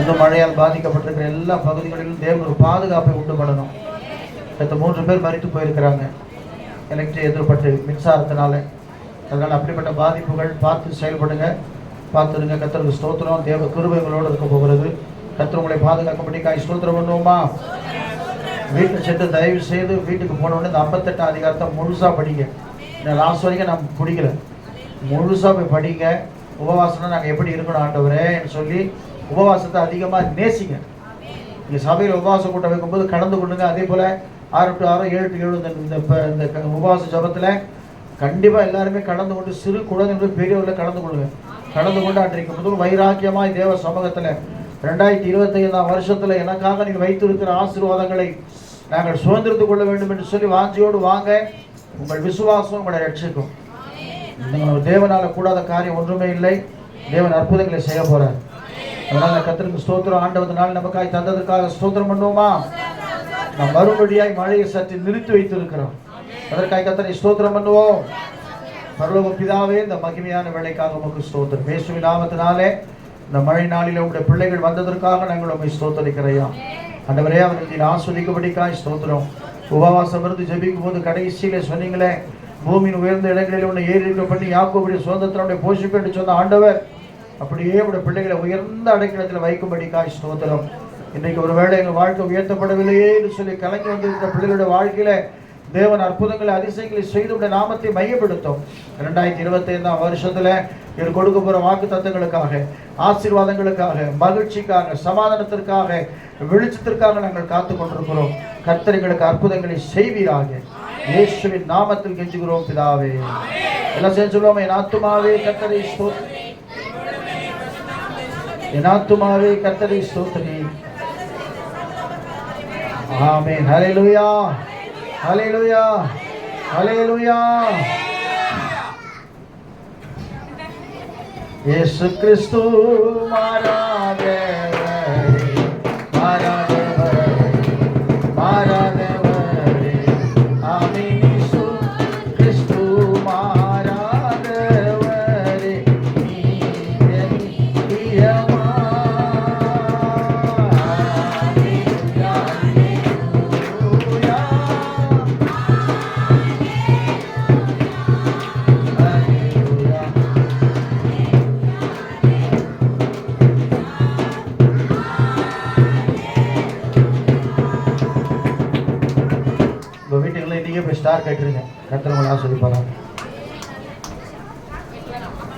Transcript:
இந்த மழையால் பாதிக்கப்பட்டிருக்கிற எல்லா பகுதிகளிலும் தேவன் ஒரு பாதுகாப்பை உண்டு பண்ணணும். இந்த மூன்று பேர் மறித்து போயிருக்கிறாங்க. எலக்ட்ரிக் எதிர்பட்டு மின்சாரத்தினால. அதனால் அப்படிப்பட்ட பாதிப்புகள் பார்த்து செயல்படுங்க. பார்த்துருங்க கத்தருக்கு ஸ்தோத்திரம். தேவ கிருபைகளோடு இருக்க போகிறது. கத்தர் உங்களை பாதுகாக்கப்படிக்காய் ஸ்தோத்திரம் பண்ணுவோமா? வீட்டை சென்று தயவு செய்து வீட்டுக்கு போன உடனே இந்த ஐம்பத்தெட்டாம் அதிகாரத்தை முழுசாக படிங்க. நான் லாஸ்ட் வரைக்கும் நான் பிடிக்கல முழுசாக போய் படிங்க. உபவாசம்னா நாங்கள் எப்படி இருக்கணும் ஆண்டவரேன்னு சொல்லி உபவாசத்தை அதிகமாக நேசிங்க. நீங்கள் சபையில் உபவாச கூட்டம் வைக்கும்போது கலந்து கொள்ளுங்க. அதே போல் ஆறு டு ஆறு ஏழு டு ஏழு இந்த இந்த இந்த உபவாச ஜபத்தில் கண்டிப்பாக எல்லாருமே கலந்து கொண்டு சிறு குழந்தைகள் பெரியவர்கள் கலந்து கொள்ளுங்க. கலந்து கொண்டு அன்றைக்கு முதல் வைராக்கியமாய் தேவ சமூகத்தில் ரெண்டாயிரத்தி இருபத்தைந்தாம் வருஷத்தில் எனக்காக நீங்கள் வைத்திருக்கிற ஆசீர்வாதங்களை நாங்கள் சுதந்திரத்து கொள்ள வேண்டும் என்று சொல்லி வாஞ்சியோடு வாங்க. உங்கள் விசுவாசம் உங்களை ரட்சிக்கும். நீங்கள் கூடாத காரியம் ஒன்றுமே இல்லை. தேவன் அற்புதங்களை செய்ய போகிறார் அதனால கத்திற்கு ஸ்தோத்திரம். ஆண்டவது நாள் நமக்காய் தந்ததற்காக ஸ்தோத்திரம் பண்ணுவோமா? நாம் மறுபடியாய் மழையை சற்று நிறுத்தி வைத்திருக்கிறோம். அதற்காய் கத்தனை ஸ்தோத்திரம் பண்ணுவோம். பரலோக பிதாவே இந்த மகிமையான வேலைக்காக உமக்கு ஸ்தோத்திரம். இயேசுவின் நாமத்தினாலே இந்த மழை நாளில் உங்களுடைய பிள்ளைகள் வந்ததற்காக நாங்கள் உண்மை ஸ்தோத்தரிக்கிறையா அந்தவரே அவர்களுக்கு ஆஸ்வதிக்கும்படிக்காய் ஸ்தோத்திரம். உபவாசம் இருந்து ஜபிக்கும் போது கடைசியில சொன்னீங்களே பூமியின் உயர்ந்த இடங்களில் உன்னை ஏறி பண்ணி யாக்கோபுடைய சுதந்திரத்தினுடைய போஷிப்பு என்று சொன்ன ஆண்டவர் அப்படியே உடைய பிள்ளைகளை உயர்ந்த அடைக்கலத்தில் வைக்கும்படிக்காய் ஸ்தோத்திரம். இன்னைக்கு ஒருவேளை எங்கள் வாழ்க்கை உயர்த்தப்படவில்லையே என்று சொல்லி கலங்கி வந்திருக்கிற பிள்ளைகளுடைய வாழ்க்கையில தேவன் அற்புதங்களை அதிசயங்களை செய்து உடைய நாமத்தை மையப்படுத்தும். இரண்டாயிரத்தி இருபத்தி ஐந்தாம் வருஷத்துல இவர் கொடுக்க போற வாக்கு தத்தங்களுக்காக ஆசீர்வாதங்களுக்காக மகிழ்ச்சிக்காக சமாதானத்திற்காக வெளிச்சத்திற்காக நாங்கள் காத்து கொண்டிருக்கிறோம். கர்த்தர்களுக்கு அற்புதங்களை செய்வீராக. இயேசுவின் நாமத்தில் கெஞ்சுகிறோம் பிதாவே. எல்லாம் சேர்ந்து சொல்லுவோம் என் ஆத்துமாவே கர்த்தரை इना तुम्हारे कतरी लुया हरे लुया हरे लुया ये क्रिस्तु मारा दे உங்கள் போய் ஸ்டார் கட்டுருங்க. கத்திரவங்களா சொல்லி போகிறாங்க